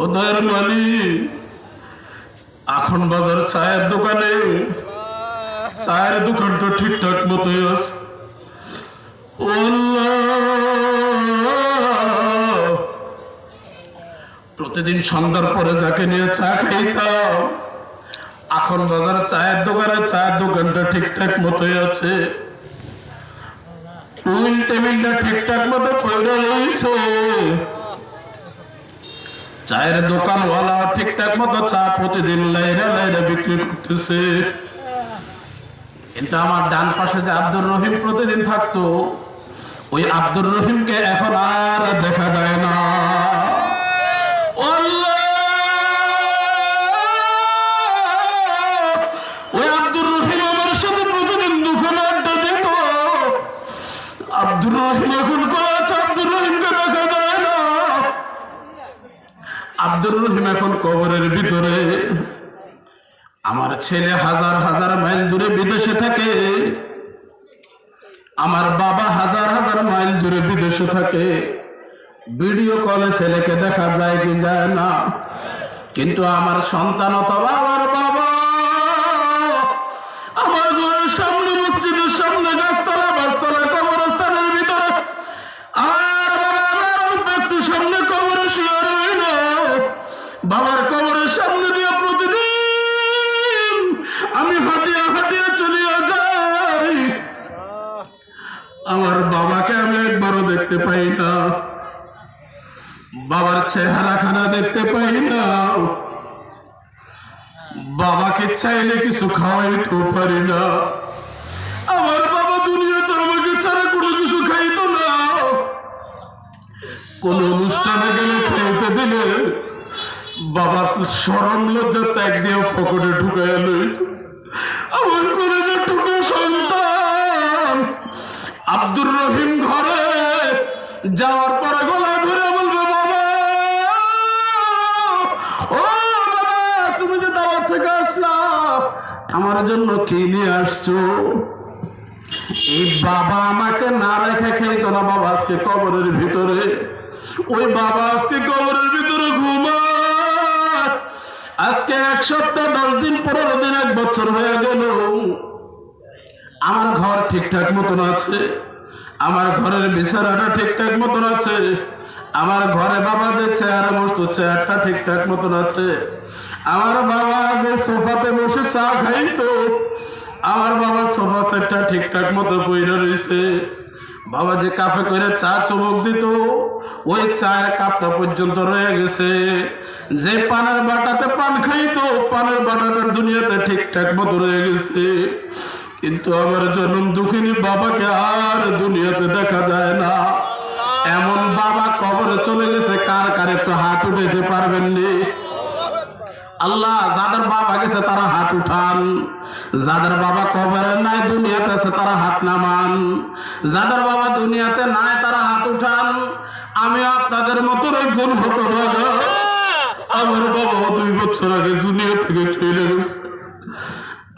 ও মালিক এখন বাজার চায়ের দোকানে। চায়ের দোকানটা ঠিকঠাক মতোই আছে। প্রতিদিন সন্ধ্যার পরে যাকে নিয়ে চা খাইতাম এখন বাজার চায়ের দোকানে, চায়ের দোকানটা ঠিকঠাক মতোই আছে। টেবিলটা ঠিকঠাক মতো রয়েছে চায়ের দোকানওয়ালা ঠিকঠাক মতো চা প্রতিদিন লাইরা লাইরা বিক্রি করতেছে। কিন্তু আমার ডান পাশে যে আব্দুর রহিম প্রতিদিন থাকতো, ওই আব্দুর রহিমকে এখন আর দেখা যায় না। আব্দুর রহিম এখন কবরের ভিতরে। আমার ছেলে হাজার হাজার মাইল দূরে বিদেশে থাকে। আমার বাবা হাজার হাজার মাইল দূরে বিদেশে থাকে। ভিডিও কলে ছেলেকে দেখা যায় কি যায় না। কিন্তু আমার সন্তান অথবা আমার বাবা দেখতে পাই না। বাবার চেহারা খানা দেখতে পাই না। বাবাকে চাইলে কিছু খাওয়াইতেও পারি না। আমার বাবা দুনিয়াতে আমাকে ছাড়া কোনো কিছু খাইতো না। কোন অনুষ্ঠানে গেলে খেলতে দিলে বাবা সরম লজ্জা ত্যাগ দিয়ে ফকরে ঢুকায় লইত আমার করে যে ঢুকে সন্তান আব্দুর রহিম ঘরে যাওয়ার পরে গলা ধরে বলবে, বাবা, ও বাবা, তুমি যে দাওয়াত থেকে আসলা, আমার জন্য কি নিয়ে আসছো? এই বাবা আমাকে না রেখে খাইতো না বাবা, আজকে কবরের ভিতরে। ওই বাবা আজকে কবরের ভিতরে ঘুমায়। আজকে এক সপ্তাহ, দশ দিন, পনেরো দিন, এক বছর হয়ে গেল। আমার ঘর ঠিকঠাক মতন আছে। আমার ঘরের বিছানাটা ঠিকঠাক মতন আছে। আমার ঘরে বাবা যে চেয়ারে বসতো চেয়ারটা ঠিকঠাক মতন আছে। আমার বাবা যে সোফাতে বসে চা খাইতো, আমার বাবা সোফা সেটটা ঠিকঠাক মতো বইরে রয়েছে বাবা যে কাপে করে চা চমক দিত, ওই চায়ের কাপটা পর্যন্ত রয়ে গেছে। যে পানের বাটাতে পান খাইতো, পানের বাটাটা দুনিয়াতে ঠিকঠাক মতো রয়ে গেছে। কিন্তু আমার জন্ম দুঃখিনী বাবাকে আর দুনিয়াতে দেখা যায় না। এমন বাবা কবরে চলে গেছে, কার কার একটু হাত উঠাইতে পারবেননি আল্লাহ, যাদের বাবা গেছে তারা হাত উঠান। যাদের বাবা কবরে নাই, দুনিয়াতে আছে, তারা হাত নামান। যাদের বাবা দুনিয়াতে নাই, তারা হাত উঠান। আমি আপনাদের মতো একজন হতভাগা। আমার বাবা দুই বছর আগে দুনিয়া থেকে চলে গেছে।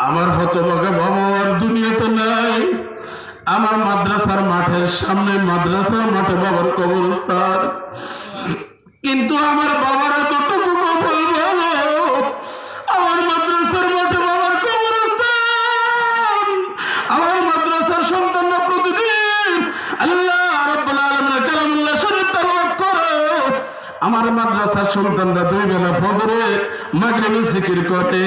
আমার হতভাগা বাবা, আর দুনিয়াতে নাই। আমার মাদ্রাসার মাঠের সামনে মাদ্রাসার মাঠে বাবার কবরস্থান। কিন্তু আমার বাবার আমার মাদ্রাসার মাঠে বাবার আমার মাদ্রাসার সন্তানরা আল্লাহ আমার মাদ্রাসার সন্তানরা দুই বেলা ফজরে মাগরিবে জিকির করে।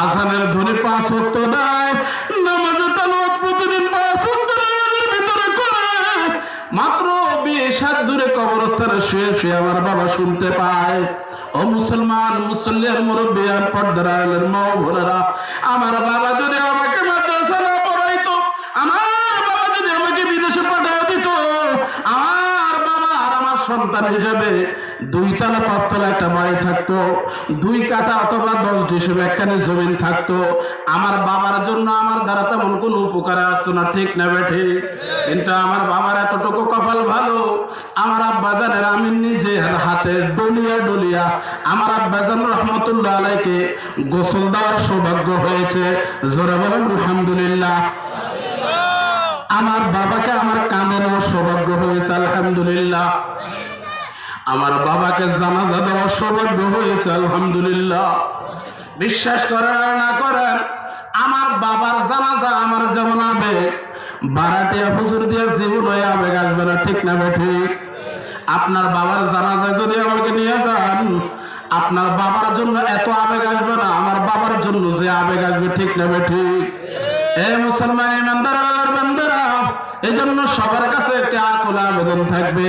আজানের ধ্বনি পাঁচ ওয়াক্ত দেয় নামাজে তেলাওয়াত প্রতিদিন পাঁচ মাত্র বিশ দূরে কবরস্থানে শুয়ে শুয়ে আমার বাবা শুনতে পায়। ও মুসলমান, মুসল্লিয়ার মুরব্বী, আর পর্দার আলের মা বোনেরা, আমার বাবা যদি আমাকে আমার বাবা বিদেশে আমার বাবা আর আমার সন্তান হিসেবে দুই তলা পাঁচতলা একটা বাড়ি থাকতো, দুই কাটা অথবা দশ ডিসেম একখানে জমিন থাকতো। আমার বাবার জন্য আমার দ্বারা তেমন কোনো উপকারে আসতো না, ঠিক না বেঠে কিন্তু আমার বাবার এতটুকু কপাল ভালো, আমার আব্বাজানের আমি নিজে হাতে ডলিয়া ডলিয়া আমার আব্বাজান রহমতুল্লাহ আলাইকে গোসল দেওয়ার সৌভাগ্য হয়েছে। জোরে বলেন, আলহামদুলিল্লাহ। আমার বাবাকে আমার কামেরও সৌভাগ্য হয়েছে, আলহামদুলিল্লাহ। আমার বাবাকে জানাজা দেওয়ার সৌভাগ্য হয়েছে, আলহামদুলিল্লাহ। বিশ্বাস করেন না করেন, আমার বাবার জানাজা আমার যেমন আবেগ, বারাটিয়া হুজুর দিয়ে জীবন হয়ে আবেগ আসবে না, ঠিক না ঠিক আপনার বাবার জানাজা যদি আমাকে নিয়ে যান, আপনার বাবার জন্য এত আবেগ আসবে না, আমার বাবার জন্য যে আবেগ আসবে, ঠিক না ঠিক এ মুসলমান ইমানদার এই জন্য সবার কাছে একটা আকুল আবেদন থাকবে।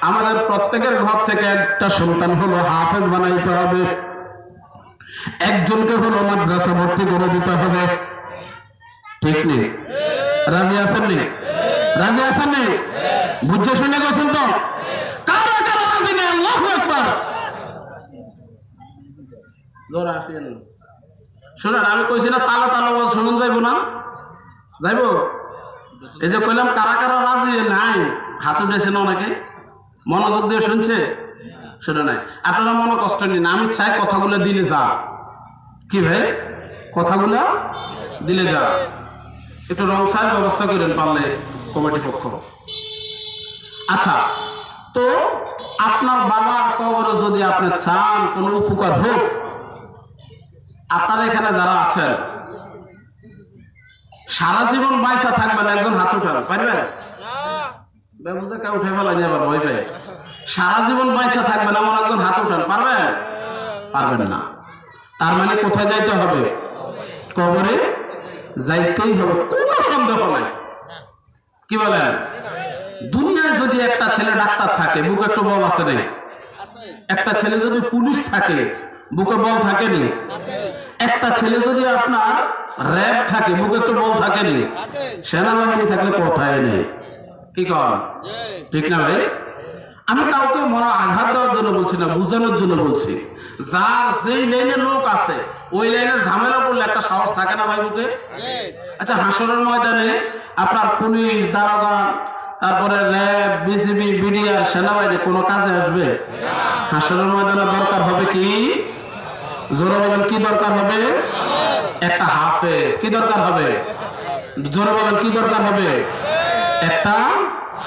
আমাদের প্রত্যেকের ঘর থেকে একটা সন্তান হলো হাফেজ বানাইতে হবে। একজনকে হলো মাদ্রাসা ভর্তি করে দিতে হবে। ঠিক নেই রাজি আছেন নি? রাজি আছেন নি? বুঝে শুনে গেছেন তো? কারা নেই? শুনেন, আমি কইছি না, তালা তালা শুনুন, যাইব না? যাইব? এই যে কইলাম, কারা কারা রাজি? নাই। হাত উঠেছে না অনেকে? মনোযোগ দিয়ে শুনছে? শুনে নাই। আপনারা মনে কষ্ট নিন, আমি চাই কথাগুলো দিলে যা। কি ভাই? কথাগুলো দিলে যা। একটু রং ছাড় ব্যবস্থা করেন পারলে কমিটি পক্ষ। আচ্ছা তো আপনার বাবার কবরে যদি আপনি চান, কোনো উপকার হোক, আপনার এখানে যারা আছেন সারা জীবন বাইসা থাকবেন একজন হাত উঠে ফেলানি একজন হাত উঠান পারবেন না। তার মানে কোথায় যাইতে হবে? কবরে যাইতেই হবে, কোনো কি দুনিয়ায় যদি একটা ছেলে ডাক্তার থাকে বুকে একটু বল আছে একটা ছেলে যদি পুলিশ থাকে বুকে বল থাকেনি? একটা ছেলে যদি আপনার র্যাব থাকে বুকে একটু বল থাকেনি। সেনাবাহিনী থাকলে কোথায় নেই। কি কর? ঠিক না ভাই? আমি কাউকে মনে আঘাত দেওয়ার জন্য বলছি না, বোঝানোর জন্য বলছি। যার যেই লাইনে লোক আছে, ওই লাইনে ঝামেলা করলে একটা সাহস থাকে না ভাই বুকে? আচ্ছা হাসরের ময়দানে আপনার পুলিশ, দারোগা, তারপরে র্যাব বিসিবি বিডিআর, সেনাবাহিনী, কোনো কাজে আসবে? হাসরের ময়দানে দরকার হবে কি? জোরে বলেন, কি দরকার হবে? একটা হাফেজ, কি দরকার হবে? জোরে বলেন, কি দরকার হবে? একটা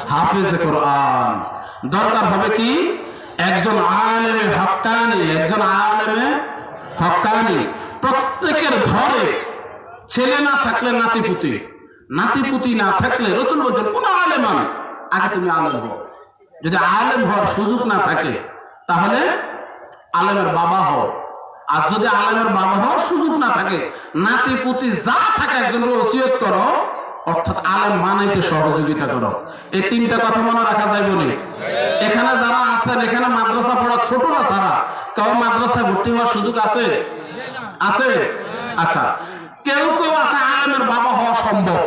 হাফেজ কোরআন। দরকার হবে কি? একজন আলেমে হক্কানি একজন আলেমে হক্কানি প্রত্যেকের ঘরে ছেলে না থাকলে নাতিপুতি। নাতিপুতি না থাকলে রসুল বলছেন, কোন আলেমান আগে তুমি আলেম হও। যদি আলেম হওয়ার সুযোগ না থাকে, তাহলে আলেমের বাবা হও। আর যদি আলেমের বাবা হওয়ার সুযোগ না থাকে নাতি পুতি যা থাকে একজনকে ওসিয়ত করো, অর্থাৎ আলেম বানাইতে সহযোগিতা করো। এই তিনটা কথা মনে রাখা যায় বলে এখানে যারা আছেন, এখানে মাদ্রাসা পড়া ছোটরা ছাড়া কেউ মাদ্রাসায় ভর্তি হওয়ার সুযোগ আছে? আছে? আচ্ছা। কেউ কেউ আছে আলেমের বাবা হওয়া সম্ভব,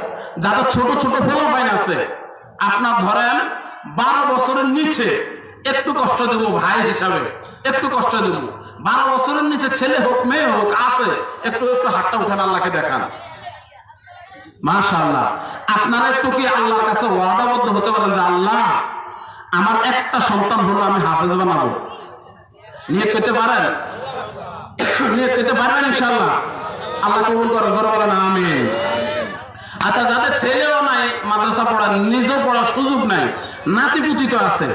যাদের ছোট ছোট ফলোবাইন আছে। আপনার ধরেন, বারো বছরের নিচে, একটু কষ্ট দেবো ভাই হিসাবে, একটু কষ্ট দেবো। বারো বছরের নিচে ছেলে হোক, মেয়ে হোক, আছে। একটু একটু হাতটা উঠান, আল্লাহকে দেখান। মাশাআল্লাহ। আপনারা একটু কি আল্লাহর কাছে ওয়াদাবদ্ধ হতে পারেন যে, আল্লাহ, আমার একটা সন্তান হলো, আমি হাফেজ বানাবো। নিয়ে পেতে পারেন? নিয়ে পেতে পারবেন, ইনশাআল্লাহ? আল্লাহ কবুল করে জোর বলেন, আমিন। আচ্ছা যাদের ছেলেও নাই, মাদ্রাসা পড়ার, নিজেও পড়ার সুযোগ নাই, নাতিপুতি তো আছে।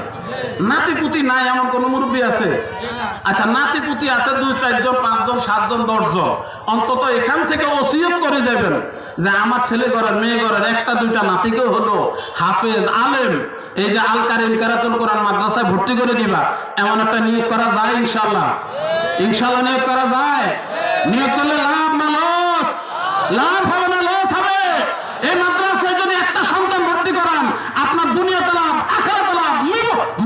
নাতিপুতি নাই, এমন কোন মুরব্বী আছে? আচ্ছা নাতিপুতি আছে দুই, চারজন, পাঁচজন, সাতজন, দশজন। অন্তত এখান থেকে ওসিয়ত করে দেবেন যে আমার ছেলে ঘরের, মেয়ে ঘরের একটা, দুইটা নাতিকেও হলো হাফেজ, আলেম। এই যে আল কারিম কেরাতুল কোরআন মাদ্রাসায় ভর্তি করে দিবা, এমন একটা নিয়োগ করা যায় ইনশাল্লাহ ইনশাল্লাহ নিয়োগ করা যায়? নিয়োগ করলে লাভ না লস? লাভ হবে না লস হবে এই মাদ্রাসায় যদি একটা সন্তান ভর্তি করান আপনার দুনিয়াতে লাভ আখেরাতে লাভ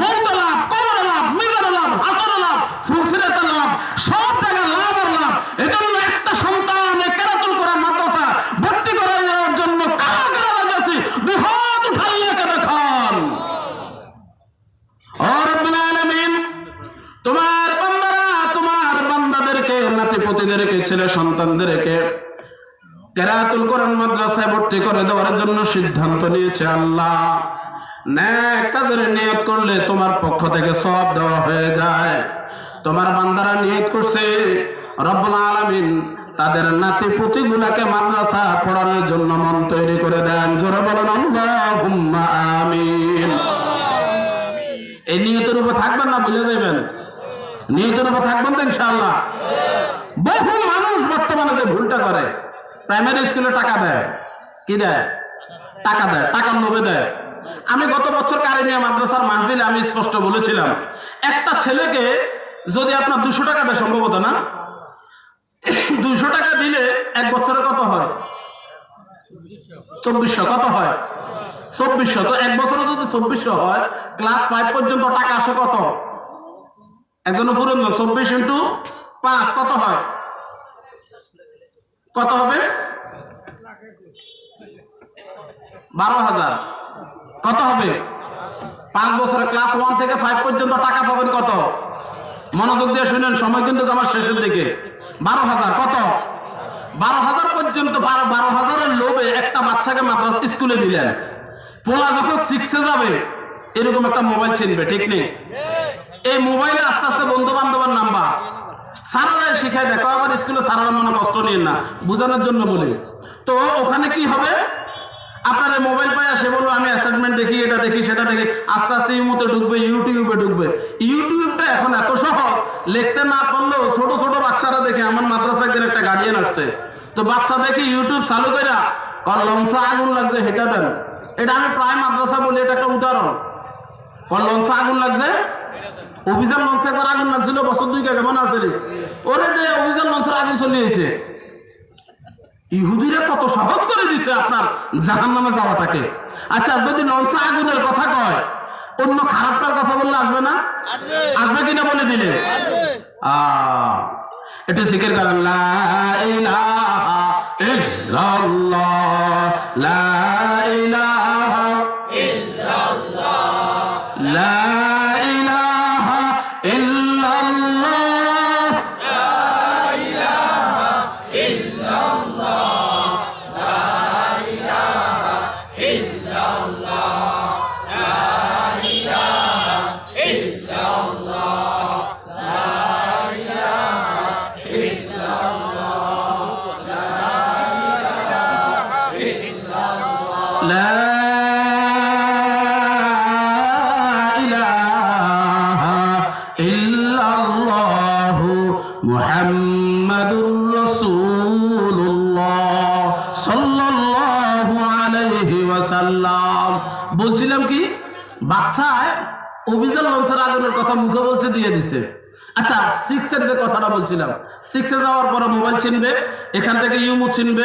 মৌতে লাভ কবরে লাভ মিজারে লাভ হাসরে লাভ ফুলসিরাতে লাভ সব জায়গায় লাভ আর লাভ এজন্য একটা সন্তান এই কেরাতুল কোরআন মাদ্রাসা ভর্তি করা যাওয়ার জন্য কারা কারা লাগাছি দুই হাত উঠাইয়ে কে দেখান ও রব্বুল আলামিন তোমার বান্দারা তোমার বান্দাদেরকে নাতিপতিদেরকে ছেলে সন্তানদেরকে কেরাতুল কোরআন মাদ্রাসায় ভর্তি করে দেওয়ার জন্য সিদ্ধান্ত নিয়েছে আল্লাহ। কাজের করলে তোমার পক্ষ থেকে সব দেওয়া হয়ে যায়। তোমার বান্দারা করছে, রব্বুল তাদের নাতি মাদ্রাসা পড়ানোর জন্য মন তৈরি করে দেন। বলেন আমিন। এই নিয়তের উপর থাকবেন না, বুঝে যাবেন নিয়তের উপর থাকবেন তো ইনশাআল্লাহ। বহু মানুষ বর্তমানে যে ভুলটা করে প্রাইমারি স্কুলে টাকা দেয়। কি দেয়? টাকা দেয় টাকার লোভে দেয়। আমি গত বছর কারিমিয়া মাদ্রাসার মাহফিলে আমি স্পষ্ট বলেছিলাম, একটা ছেলেকে যদি আপনার দুশো টাকা দেয়, সম্ভবত না? দুশো টাকা দিলে এক বছরে কত হয়? চব্বিশশো, কত হয়? চব্বিশশো, তো এক বছরে যদি চব্বিশশো হয় ক্লাস ফাইভ পর্যন্ত টাকা আসে কত? একজন ফুরন চব্বিশ ইন্টু পাঁচ, কত হয়? কত হবে? বারো হাজার। কত হবে? পাঁচ বছরে ক্লাস ওয়ান থেকে ফাইভ পর্যন্ত টাকা পাবেন কত? মনোযোগ দিয়ে শুনেন, সময় কিন্তু আমার শেষের দিকে। বারো হাজার, কত? বারো হাজার পর্যন্ত বারো হাজারের লোভে একটা বাচ্চাকে মাদ্রাসা স্কুলে দিলেন। পোলা যখন শিখছে যাবে, এরকম একটা মোবাইল চিনবে ঠিক নেই? এই মোবাইলে আস্তে আস্তে বন্ধু বান্ধবের নাম্বার সারারা শিখায় দেখো আবার স্কুলে সারারা মনে কষ্ট নিয়ে না, বোঝানোর জন্য বলি। তো ওখানে কি হবে? আপনার মোবাইল পায় সে বলল, আমি অ্যাসাইনমেন্ট দেখি, এটা দেখি, সেটা দেখি। আস্তে আস্তে ইমোতে ঢুকবে, ইউটিউবে ঢুকবে। ইউটিউবটা এখন এত সহজ, লিখতে না পারলেও ছোট ছোট বাচ্চারা দেখে আমার মাদ্রাসা একদিন একটা গার্ডিয়ান আসছে। তো বাচ্চা দেখি ইউটিউব চালু করে লঞ্চা আগুন লাগছে, হেটা দেন এটা আমি প্রায় মাদ্রাসা বলি, এটা একটা উদাহরণ। লঞ্চা আগুন লাগছে অভিযান লঞ্চে একবার আগুন লাগছিল বছর দুই আগে মনে আছে ওরে যে অভিযান লঞ্চের আগুন চলিয়েছে ইহুদিরা কত সহজ করে দিছে আপনার জাহান নামে যাওয়াটাকে। আচ্ছা যদি লঞ্চে আগুনের কথা কয় অন্য খারাপটার কথা বললে আসবে না? আসবে। কিনা বলে দিলে? আহ, এটা জিকির করেন লা ইলাহা ইল্লাল্লাহ লা ইলাহা সাল্লাম। বলছিলাম কি, বাচ্চায় অভিযান লঞ্চের আগুনের কথা মুখে বলছে, দিয়ে দিছে। আচ্ছা সিক্স এর যে কথাটা বলছিলাম, সিক্স এ যাওয়ার পরে মোবাইল চিনবে, এখান থেকে ইউমু চিনবে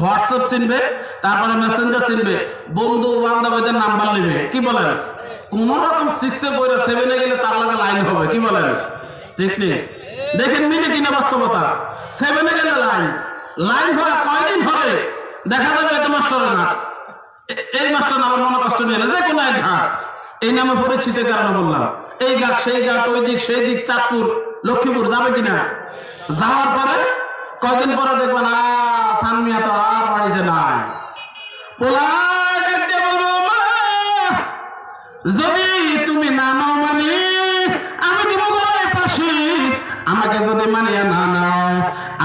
হোয়াটসঅ্যাপ চিনবে, তারপরে মেসেঞ্জার চিনবে, বন্ধু বান্ধবীদের নাম্বার নেবে। কি বলেন? কোন রকম সিক্স সিক্সে বইরা এ গেলে তার লাগে লাইন হবে, কি বলেন? ঠিক নেই। দেখেন মিলে কিনা বাস্তবতা। সেভেন এ গেলে লাইন। লাইন হওয়া কয়দিন হবে? দেখা যাবে না। এই মাস্টার আমার মনে কষ্ট নিয়ে না যে কোনো এক ঘাট। এই নামে পরিচিতের কারণে বললাম। এই ঘাট, সেই ঘাট, ওই দিক, সেই দিক, চাঁদপুর, লক্ষ্মীপুর, যাবে কিনা? যাওয়ার পরে কয়দিন পরে দেখবেন, আ সানমিয়া তো আর বাড়িতে নাই। পোলা যদি তুমি না নাও মানি, আমি দিব পাশি। আমাকে যদি মানিয়ে না নাও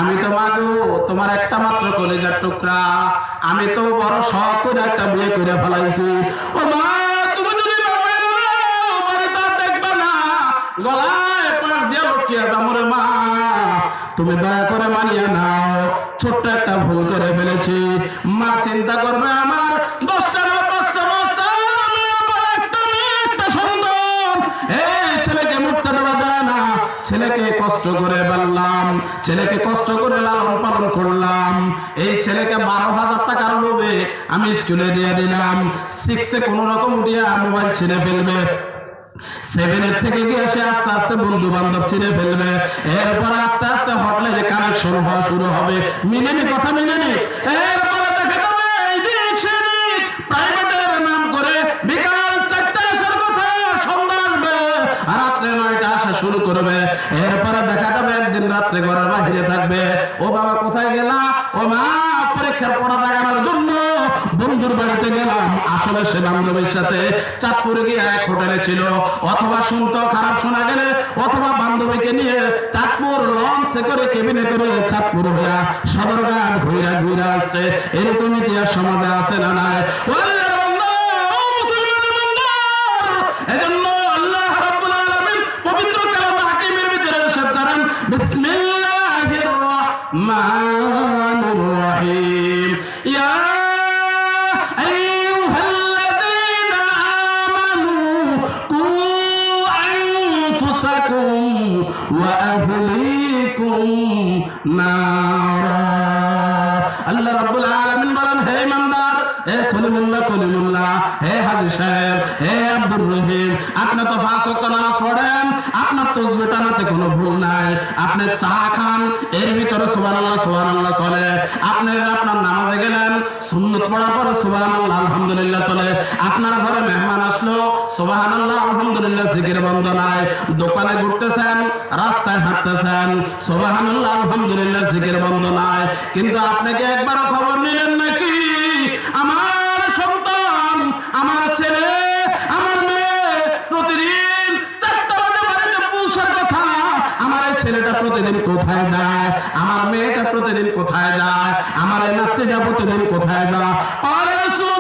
আমি তো মাগো, তোমার একটা মাত্র কলেজার টুকরা। আমি তো বড় শখ করে একটা বিয়ে করে ফেলাইছি। ও মা, তুমি যদি দেখবে না। গলায় পাঁচ দিয়ে লটকিয়ে দামরে মা। তুমি দয়া করে মানিয়ে নাও, ছোট্ট একটা ভুল করে ফেলেছি। মা, চিন্তা করবে আমার কষ্ট করে বললাম ছেলেকে কষ্ট করে লালন পালন করলাম। এই ছেলেকে বারো হাজার টাকার লোভে আমি স্কুলে দিয়ে দিলাম। সিক্সে কোন রকম উঠিয়া মোবাইল ছিঁড়ে ফেলবে। সেভেনের থেকে গিয়ে সে আস্তে আস্তে বন্ধু বান্ধব চিনে ফেলবে। এরপর আস্তে আস্তে হটলাইনে কানেকশন হওয়া শুরু হবে। মিলেনি, কথা মিলেনি? এরপরে বন্ধুর বাড়িতে গেলাম। আসলে সে বান্ধবীর সাথে চাঁদপুরে গিয়ে এক হোটেলে ছিল। অথবা শুনতো, খারাপ শোনা গেলে অথবা বান্ধবীকে নিয়ে চাঁদপুর লঞ্চে করে, কেবিনে করে চাঁদপুর হইয়া সদরঘাট ঘুরা ঘুরা আসছে। এরকম ইতিহাস সমাজে আছে না নাই? মা টানাতে কোনো ভুল নাই। আপনি চা খান, এর ভিতরে সুবহানাল্লাহ সুবহানাল্লাহ চলে। আপনি আপনার নামাজে গেলেন, সুন্নত পড়ার পরে সুবহানাল্লাহ, আলহামদুলিল্লাহ চলে। আপনার ঘরে মেহমান আসলো, সুবহানাল্লাহ, আলহামদুলিল্লাহ, জিকির বন্ধ নাই। দোকানে ঘুরতেছেন, রাস্তায় হাঁটতেছেন, সুবহানাল্লাহ, আলহামদুলিল্লাহ, জিকির বন্ধ নাই। কিন্তু আপনাকে একবারও খবর নিলেন নাকি? প্রতিদিন কোথায় যায়? আমার মেয়েটা প্রতিদিন কোথায় যায়? আমার নাতিটা প্রতিদিন কোথায় যায়?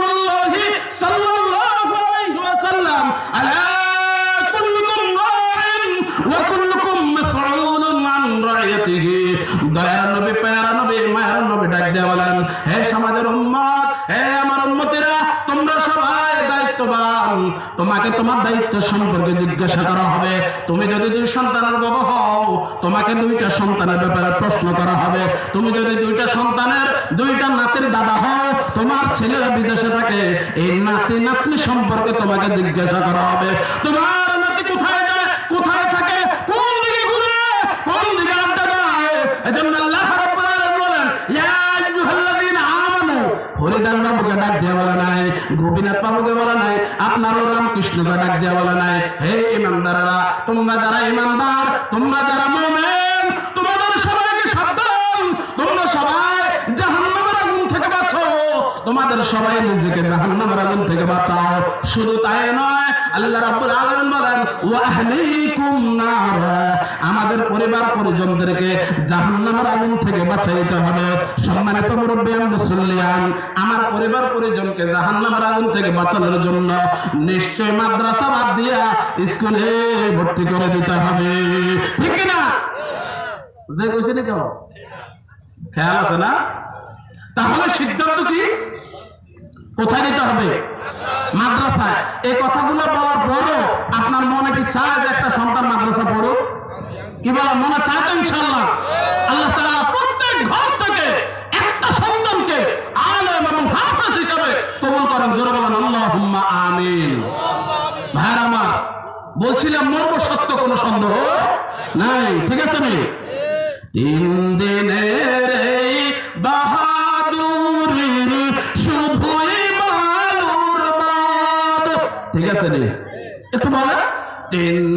তোমাকে তোমার দায়িত্ব সম্পর্কে জিজ্ঞাসা করা হবে। তুমি যদি দুই সন্তানের বাবা হও, তোমাকে দুইটা সন্তানের ব্যাপারে প্রশ্ন করা হবে। তুমি যদি দুইটা সন্তানের, দুইটা নাতির দাদা হও, তোমার ছেলেরা বিদেশে থাকে, এই নাতি নাতনি সম্পর্কে তোমাকে জিজ্ঞাসা করা হবে। তোমার নাতি কোথায় যায়? কোথায় থাকে? কোন দিকে ঘুরে? কোন দিকে আড্ডা দেয়? এজন্য আল্লাহ বাবুকে ডাক দেওয়া বলা নাই, গোপীনাথ বাবুকে বলা নাই, আপনারও ডাক দেওয়া বলা নাই। হে তোমরা যারা ইমানদার, তোমরা যারা তোমাদের তোমরা সবাই তোমাদের সবাই নিজেকে জাহান্নামের আগুন থেকে বাঁচাও। শুধু তাই নয় আল্লাহ রাব্বুল আলামিন বলেন, ওয়া আহলিকুম নার। আমাদের পরিবার পরিজনদেরকে জাহান্নামের আগুন থেকে বাঁচাইতে হবে। সম্মানিত মুরব্বিয়ান মুসল্লিয়ান, আমার পরিবার পরিজনকে জাহান্নামের আগুন থেকে বাঁচানোর জন্য নিশ্চয় মাদ্রাসা বাদ দিয়া স্কুলে ভর্তি করে দিতে হবে। ঠিক না যে কইছে না কেন খেয়াল আছে না? তাহলে সিদ্ধান্ত কি? কোথায় নিতে হবে? মাদ্রাসায়। এই কথাগুলো বলার পরও আপনার মনে কি চায় যে একটা সন্তান মাদ্রাসা পড়ুক? কি বলা, মনে চায় তো ইনশাল্লাহ আল্লাহ প্রত্যেক ঘর থেকে একটা সন্তানকে আলেম এবং হাফেজ হিসাবে কবুল করেন। জোরে বলেন আমিন। ভাইর আমার, বলছিলাম মর্ম সত্য কোনো সন্দেহ নাই, ঠিক আছে নি? তিন দিনের ঠিক